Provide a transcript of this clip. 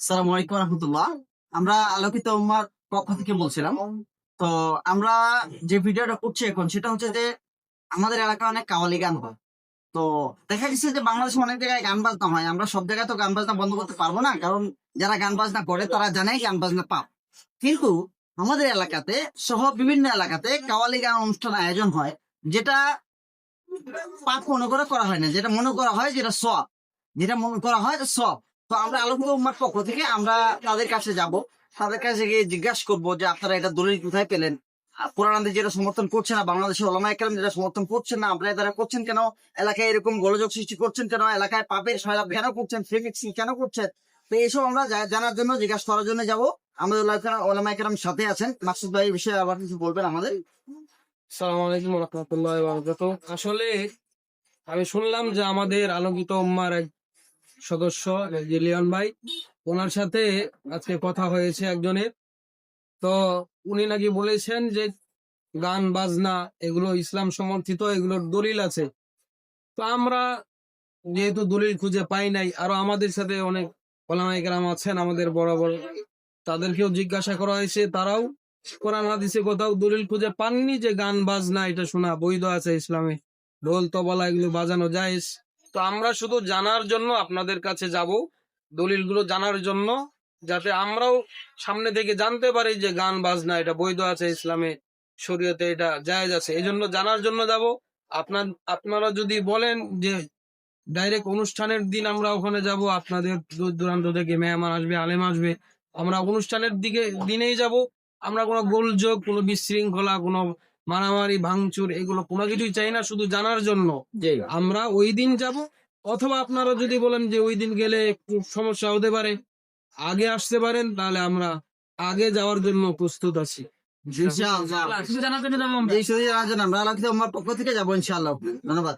সালাম আলাইকুম রহমতুল্লাহ। আমরা আলোকিত উম্মার পক্ষ থেকে বলছিলাম। তো আমরা যে ভিডিওটা করছি এখন, সেটা হচ্ছে যে আমাদের এলাকায় অনেক কাওয়ালি গান হয়। তো দেখা যে বাংলাদেশে অনেক জায়গায় গান বাজনা হয়। আমরা সব জায়গায় তো গান বাজনা বন্ধ করতে পারব না, কারণ যারা গান বাজনা করে তারা জানে গান বাজনা পাপ। কিন্তু আমাদের এলাকাতে সহ বিভিন্ন এলাকাতে কাওয়ালি গান অনুষ্ঠান আয়োজন হয়, যেটা পাপ মনে করে করা হয় না। যেটা মনে করা হয় যেটা সব যেটা মনে করা হয় সব তো আমরা আলোকিত উম্মার পক্ষ থেকে আমরা তাদের কাছে যাব। তাদের কাছে গিয়ে জিজ্ঞাসা করব যে আপনারা এটা দলিল কোথায় পেলেন? পুরানাদের যেটা সমর্থন করছে না, বাংলাদেশের ওলামা একরাম যেটা সমর্থন করছেন না, আপনারা তারা করছেন কেন? এলাকায় এরকম গোলযোগ সৃষ্টি করছেন কেন? এলাকায় পাপের সহায়তা কেন করছেন? ফ্রিমিক্সিং কেন করছেন? তো এইসব আমরা জানার জন্য, জিজ্ঞাসা করার জন্য যাব। আমাদের ওলামা- একরাম সাথে আছেন। মাকসুদ ভাই বিষয়ে আবার কিছু বলবেন আমাদের? সালাম আসলে আমি শুনলাম যে আমাদের আলোকিত উম্মার এক সদস্য লিয়ন ভাই। ওনার সাথে আজকে কথা হয়েছে একজনের। তো উনি নাকি বলেছেন যে, গান, বাজনা, এগুলো ইসলাম সমর্থিত, এগুলোর দলিল আছে। তো আমরা যেহেতু দলিল খুঁজে পাই নাই, আরও আমাদের সাথে অনেক ওলামাইকরাম আছেন, আমাদের বড় বড়, তাদেরকেও জিজ্ঞাসা করা হয়েছে, তারাও কোরআন, হাদিসে কোথাও দলিল খুঁজে পাননি যে গান, বাজনা, এটা শোনা বৈধ আছে ইসলামে। ঢোল, তবলা, এগুলো বাজানো যায় তো আমরা শুধু জানার জন্য আপনাদের কাছে যাব, দলিলগুলো জানার জন্য, যাতে আমরাও সামনে থেকে জানতে পারি যে গান, বাজনা, এটা বৈধ আছে ইসলামে, শরীয়তে এটা জায়েজ আছে। এই জন্য জানার জন্য যাব। আপনার, আপনারা যদি বলেন যে ডাইরেক্ট অনুষ্ঠানের দিন আমরা ওখানে যাব, আপনাদের দূর দূরান্ত থেকে মেহমান আসবে, আলেম আসবে, আমরা অনুষ্ঠানের দিকে, দিনেই যাব। আমরা কোনো গোলযোগ, কোনো বিশৃঙ্খলা, কোনো মারামারি ভাঙচুর এগুলো কোনো কিছুই চাই না শুধু জানার জন্য। আমরা ওই দিন যাব অথবা আপনারা যদি বলেন যে ওই দিন গেলে একটু সমস্যা হতে পারে আগে আসতে পারেন তাহলে আমরা আগে যাওয়ার জন্য প্রস্তুত আছি। পক্ষ থেকে যাব ইনশাল্লাহ ধন্যবাদ।